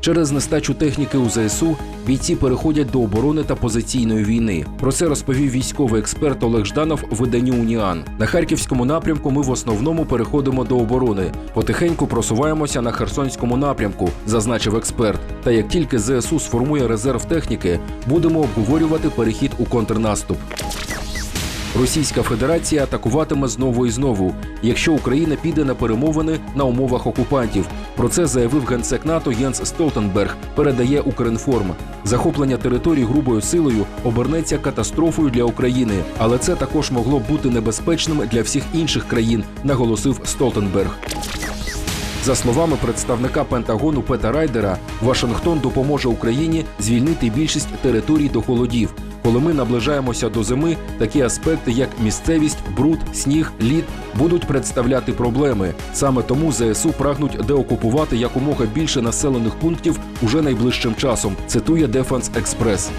Через нестачу техніки у ЗСУ бійці переходять до оборони та позиційної війни. Про це розповів військовий експерт Олег Жданов виданню Уніан. На харківському напрямку ми в основному переходимо до оборони. Потихеньку просуваємося на Херсонському напрямку, зазначив експерт. Та як тільки ЗСУ сформує резерв техніки, будемо обговорювати перехід у контрнаступ. Російська Федерація атакуватиме знову і знову, якщо Україна піде на перемовини на умовах окупантів. Про це заявив генсек НАТО Єнс Столтенберг. Передає Укрінформ. Захоплення територій грубою силою обернеться катастрофою для України, але це також могло бути небезпечним для всіх інших країн, наголосив Столтенберг. За словами представника Пентагону Пета Райдера, Вашингтон допоможе Україні звільнити більшість територій до холодів. Коли ми наближаємося до зими, такі аспекти, як місцевість, бруд, сніг, лід, будуть представляти проблеми. Саме тому ЗСУ прагнуть деокупувати якомога більше населених пунктів уже найближчим часом. Цитує Дефанс Експрес.